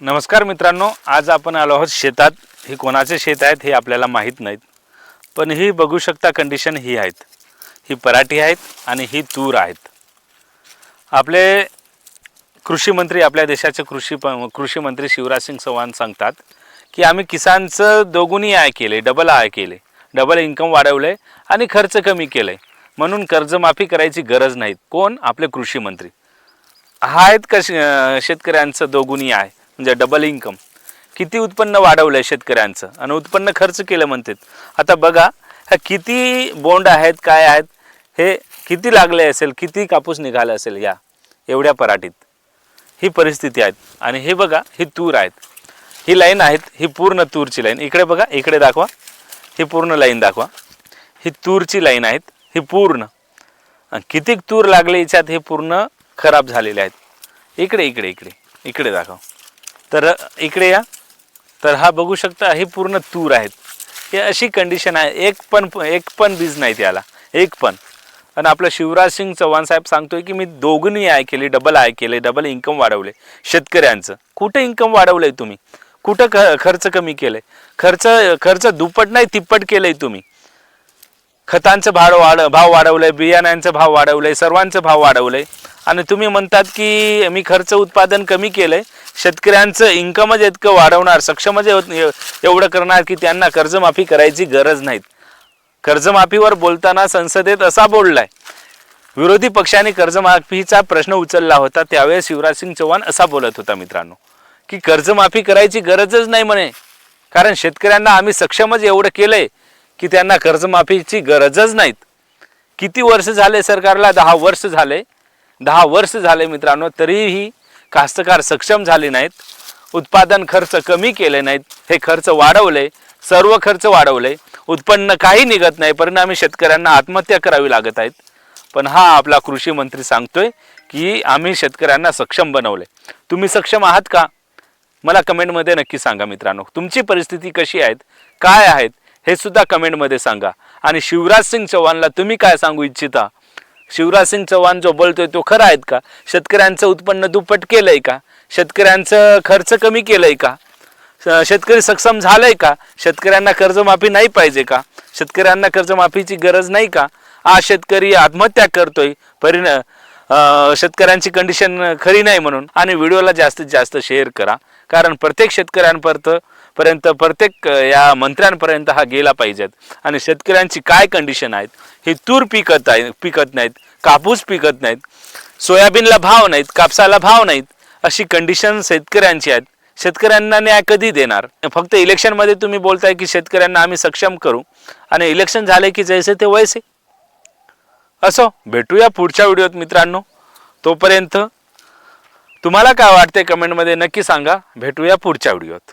नमस्कार मित्रांनो आज आपण आलो आहोत शेतात. ही कोणाचे शेत आहेत हे आपल्याला माहीत नाहीत. पण ही बघू शकता कंडिशन ही आहेत. ही पराठी आहेत आणि ही तूर आहेत. आपले कृषी मंत्री आपल्या देशाचे कृषी प कृषी मंत्री शिवराज सिंग चौहान सांगतात की आम्ही किसानचं दोगुणी आय केले डबल आय केले. डबल इन्कम वाढवले आणि खर्च कमी केले. म्हणून कर्जमाफी करायची गरज नाही कोण? आपले कृषी मंत्री. हा आहेत का शेतकऱ्यांचं दोगुणी आहे म्हणजे डबल इन्कम किती उत्पन्न वाढवलं आहे शेतकऱ्यांचं? आणि उत्पन्न खर्च केलं म्हणतात. आता बघा ह्या किती बोंड आहेत काय आहेत हे किती लागले असेल किती कापूस निघाला असेल या एवढ्या पराठीत. ही परिस्थिती आहेत. आणि हे बघा ही तूर आहेत. ही लाईन आहेत ही पूर्ण तूरची लाईन. इकडे बघा इकडे दाखवा. ही पूर्ण लाईन दाखवा. ही तूरची लाईन आहेत ही पूर्ण. आणि किती तूर लागले याच्यात हे पूर्ण खराब झालेले आहेत. इकडे इकडे इकडे इकडे दाखवा. तर इकडे या. तर हा बघू शकता हे पूर्ण तूर आहेत. हे अशी कंडिशन आहे एक पण एक पण बीज नाही त्याला एक पण. आणि आपलं शिवराज सिंग चव्हाण साहेब सांगतोय की मी दोघंनी आय केली डबल आय केले डबल इन्कम वाढवले. शेतकऱ्यांचं. कुठं इन्कम वाढवलंय तुम्ही? कुठं ख खर्च कमी केलंय? खर्च खर्च दुप्पट नाही तिप्पट केलंय तुम्ही. खतांचं भाव वाढ भाव वाढवलंय बियाण्यांचं भाव वाढवलंय सर्वांचं भाव वाढवलंय. आणि तुम्ही म्हणतात की मी खर्च उत्पादन कमी केलंय शेतकऱ्यांचं इन्कमच इतकं वाढवणार सक्षमच एवढं करणार की त्यांना कर्जमाफी करायची गरज नाहीत. कर्जमाफीवर बोलताना संसदेत असा बोललाय विरोधी पक्षाने कर्जमाफीचा प्रश्न उचलला होता त्यावेळेस शिवराज सिंग चौहान असा बोलत होता मित्रांनो की कर्जमाफी करायची गरजच नाही म्हणे कारण शेतकऱ्यांना आम्ही सक्षमच एवढं केलंय की त्यांना कर्जमाफीची गरजच नाहीत. किती वर्ष झाले सरकारला? दहा वर्ष झाले. दहा वर्ष झाले मित्रांनो तरीही कास्तकार सक्षम झाले नाहीत. उत्पादन खर्च कमी केले नाहीत. हे खर्च वाढवले. सर्व खर्च वाढवले. उत्पन्न काही निघत नाही. परिणामी शेतकऱ्यांना आत्महत्या करावी लागत आहेत. पण हा आपला कृषी मंत्री सांगतोय की आम्ही शेतकऱ्यांना सक्षम बनवले. तुम्ही सक्षम आहात का? मला कमेंटमध्ये नक्की सांगा मित्रांनो. तुमची परिस्थिती कशी आहेत? काय आहेत? हे सुद्धा कमेंटमध्ये सांगा. आणि शिवराज सिंग चौहानला तुम्ही काय सांगू इच्छिता? शिवराज सिंग चौहान जो बोलतोय तो खरा आहेत का? शेतकऱ्यांचं उत्पन्न दुप्पट केलंय का? शेतकऱ्यांचं खर्च कमी केलंय का? शेतकरी सक्षम झालंय का? शेतकऱ्यांना कर्जमाफी नाही पाहिजे का? शेतकऱ्यांना कर्जमाफीची गरज नाही का? आज शेतकरी आत्महत्या करतोय. परिणा शेतकऱ्यांची कंडिशन खरी नाही म्हणून. आणि व्हिडिओला जास्तीत जास्त शेअर करा. कारण प्रत्येक शेतकऱ्यांपर्यंत पर्यंत प्रत्येक या मंत्र्यांपर्यंत हा गेला पाहिजेत. आणि शेतकऱ्यांची काय कंडिशन आहेत? हे तूर पिकत आहे पिकत नाहीत कापूस पिकत नाहीत सोयाबीनला भाव नाहीत कापसाला भाव नाहीत अशी कंडिशन शेतकऱ्यांची आहेत. शेतकऱ्यांना न्याय कधी देणार? फक्त इलेक्शनमध्ये तुम्ही बोलताय की शेतकऱ्यांना आम्ही सक्षम करू. आणि इलेक्शन झाले की जैसे ते वैसे. असो भेटूया पुढच्या व्हिडिओत मित्रांनो. तोपर्यंत तुम्हाला काय वाटते कमेंटमध्ये नक्की सांगा. भेटूया पुढच्या व्हिडिओत.